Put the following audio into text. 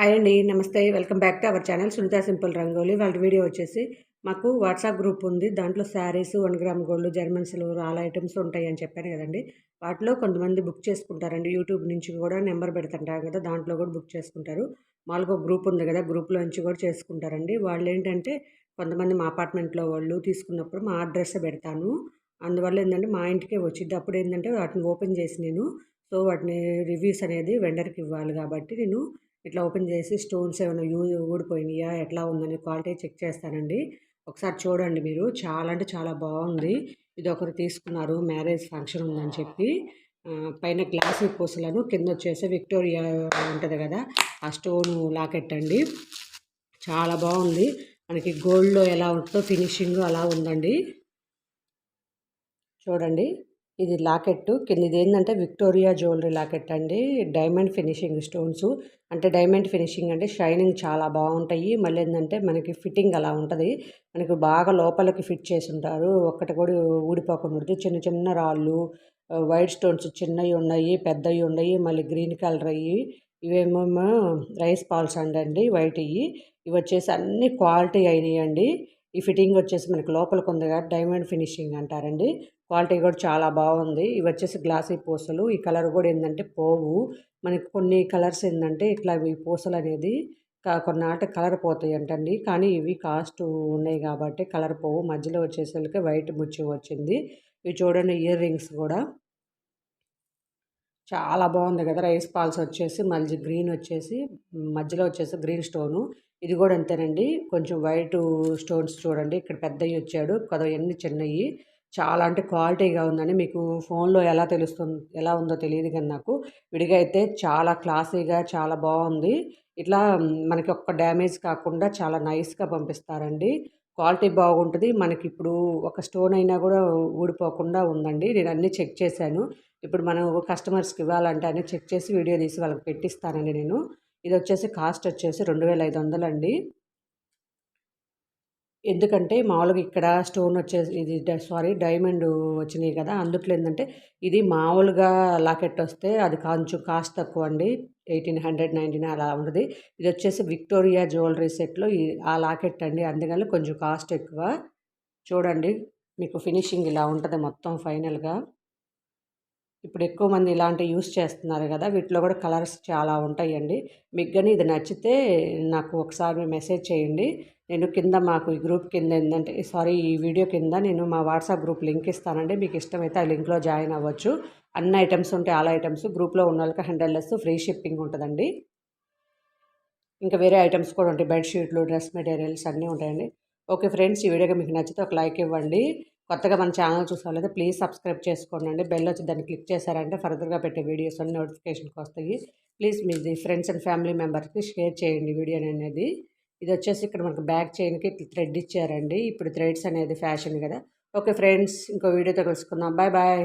Hi అండి నమస్తే. Welcome back to our channel Sunitha simple rangoli. వాళ్ళ వీడియో వచ్చేసి మాకు వాట్సాప్ గ్రూప్ ఉంది. దాంట్లో sarees one gram gold German silver all items ఉంటాయి అని చెప్పాను కదండి. వాటిలో కొంతమంది బుక్ చేసుకుంటారండి. యూట్యూబ్ నుంచి కూడా నెంబర్ పెడుతుంటారు కదా దాంట్లో కూడా బుక్ చేసుకుంటారు. మామూలుగా గ్రూప్ ఉంది కదా గ్రూప్లో నుంచి కూడా చేసుకుంటారండి. వాళ్ళు ఏంటంటే కొంతమంది మా అపార్ట్మెంట్లో వాళ్ళు తీసుకున్నప్పుడు మా అడ్రస్ పెడతాను. అందువల్ల ఏంటంటే మా ఇంటికే వచ్చింది అప్పుడు ఏంటంటే వాటిని ఓపెన్ చేసి నేను సో వాటిని రివ్యూస్ అనేది వెండర్కి ఇవ్వాలి కాబట్టి నేను ఇట్లా ఓపెన్ చేసి స్టోన్స్ ఏమైనా యూ ఊడిపోయినాయా ఎట్లా ఉందని క్వాలిటీ చెక్ చేస్తానండి. ఒకసారి చూడండి మీరు. చాలా అంటే చాలా బాగుంది. ఇది ఒకరు తీసుకున్నారు. మ్యారేజ్ ఫంక్షన్ ఉందని చెప్పి. పైన గ్లాస్ పూసలను కింద వచ్చేసి విక్టోరియా ఉంటుంది కదా ఆ స్టోన్ లాకెట్ అండి. చాలా బాగుంది. మనకి గోల్డ్లో ఎలా ఉంటుందో ఫినిషింగ్ అలా ఉందండి. చూడండి. ఇది లాకెట్ కింద ఇది ఏంటంటే విక్టోరియా జ్యువెలరీ లాకెట్ అండి. Diamond finishing stones. అంటే డైమండ్ ఫినిషింగ్ అంటే షైనింగ్ చాలా బాగుంటాయి. మళ్ళీ ఏంటంటే మనకి ఫిట్టింగ్ అలా ఉంటుంది. మనకి బాగా లోపలికి ఫిట్ చేసి ఉంటారు ఒక్కటి కూడా ఊడిపోకుండా చిన్న చిన్న రాళ్ళు వైట్ స్టోన్స్ చిన్నవి ఉన్నాయి పెద్దవి ఉన్నాయి మళ్ళీ గ్రీన్ కలర్ అయ్యి ఇవేమో రైస్ పాల్స్ అండి వైట్ ఇవి ఇవి వచ్చేసి అన్ని క్వాలిటీ అయినాయి అండి ఈ ఫిట్టింగ్ వచ్చేసి మనకి లోపలికి ఉంది కాబట్టి డైమండ్ ఫినిషింగ్ అంటారండి. క్వాలిటీ కూడా చాలా బాగుంది. ఇవి వచ్చేసి గ్లాసీ పూసలు. ఈ కలర్ కూడా ఏంటంటే పోవు. మనకి కొన్ని కలర్స్ ఏంటంటే ఇట్లా ఈ పూసలు అనేది కొన్నాటి కలర్ పోతాయి అంటండి కానీ ఇవి కాస్ట్ ఉన్నాయి కాబట్టి కలర్ పోవు. మధ్యలో వచ్చేసరికి వైట్ ముచ్చి వచ్చింది. ఇవి చూడండి ఇయర్ రింగ్స్ కూడా. చాలా బాగుంది కదా రైస్ పాల్స్ వచ్చేసి. మళ్ళీ గ్రీన్ వచ్చేసి మధ్యలో వచ్చేసి గ్రీన్ స్టోను. ఇది కూడా అంతేనండి. కొంచెం వైట్ స్టోన్స్ చూడండి. ఇక్కడ పెద్దవి వచ్చాడు. కదా ఎన్ని చిన్నవి. చాలా అంటే క్వాలిటీగా ఉందని మీకు ఫోన్లో ఎలా తెలుస్తుంది ఎలా ఉందో తెలియదు కానీ నాకు. విడిగా అయితే చాలా క్లాసీగా చాలా బాగుంది. ఇట్లా మనకి ఒక్క డ్యామేజ్ కాకుండా చాలా నైస్గా పంపిస్తారండి. క్వాలిటీ బాగుంటుంది. మనకి ఇప్పుడు ఒక స్టోన్ అయినా కూడా ఊడిపోకుండా ఉందండి. నేను అన్నీ చెక్ చేశాను. ఇప్పుడు మనం కస్టమర్స్కి ఇవ్వాలంటే అన్నీ చెక్ చేసి వీడియో తీసి వాళ్ళకి పెట్టిస్తానండి నేను. ఇది వచ్చేసి కాస్ట్ వచ్చేసి రెండు వేల ఐదు వందలండి. ఎందుకంటే మామూలుగా ఇక్కడ స్టోన్ వచ్చేసి ఇది సారీ డైమండ్ వచ్చినాయి కదా అందుట్లో ఏంటంటే ఇది మామూలుగా లాకెట్ వస్తే అది కొంచెం కాస్ట్ తక్కువ అండి. ఎయిటీన్ హండ్రెడ్ నైన్టీన్ అలా ఉంటుంది. ఇది వచ్చేసి విక్టోరియా జ్యువెలరీ సెట్లో ఆ లాకెట్ అండి. అందుకని కొంచెం కాస్ట్ ఎక్కువ. చూడండి మీకు ఫినిషింగ్ ఇలా ఉంటుంది మొత్తం ఫైనల్గా. ఇప్పుడు ఎక్కువ మంది ఇలాంటివి యూస్ చేస్తున్నారు కదా వీటిలో కూడా కలర్స్ చాలా ఉంటాయండి. మీకు కానీ ఇది నచ్చితే నాకు ఒకసారి మెసేజ్ చేయండి. నేను కింద మాకు ఈ గ్రూప్ కింద ఏంటంటే సారీ ఈ వీడియో కింద నేను మా వాట్సాప్ గ్రూప్ లింక్ ఇస్తానండి. మీకు ఇష్టమైతే ఆ లింక్లో జాయిన్ అవ్వచ్చు. అన్ని ఐటమ్స్ ఉంటాయి. ఆల్ ఐటమ్స్ గ్రూప్లో ఉన్న వాళ్ళకి హండ్రెడ్ లెస్ ఫ్రీ షిప్పింగ్ ఉంటుందండి. ఇంకా వేరే ఐటమ్స్ కూడా ఉంటాయి. బెడ్షీట్లు డ్రెస్ మెటీరియల్స్ అన్నీ ఉంటాయండి. ఓకే ఫ్రెండ్స్ ఈ వీడియోగా మీకు నచ్చితే ఒక లైక్ ఇవ్వండి. కొత్తగా మన ఛానల్ చూసుకోవాలంటే ప్లీజ్ సబ్స్క్రైబ్ చేసుకోండి. బెల్ వచ్చి దాన్ని క్లిక్ చేశారంటే ఫర్దర్గా పెట్టే వీడియోస్ అన్ని నోటిఫికేషన్కి వస్తాయి. ప్లీజ్ మీ ఫ్రెండ్స్ అండ్ ఫ్యామిలీ మెంబర్స్కి షేర్ చేయండి వీడియో అనేది. ఇది వచ్చేసి ఇక్కడ మనకు బ్యాక్ చైన్కి థ్రెడ్ ఇచ్చారండి. ఇప్పుడు థ్రెడ్స్ అనేది ఫ్యాషన్ కదా. ఓకే ఫ్రెండ్స్ ఇంకో వీడియోతో కలుసుకుందాం. Bye bye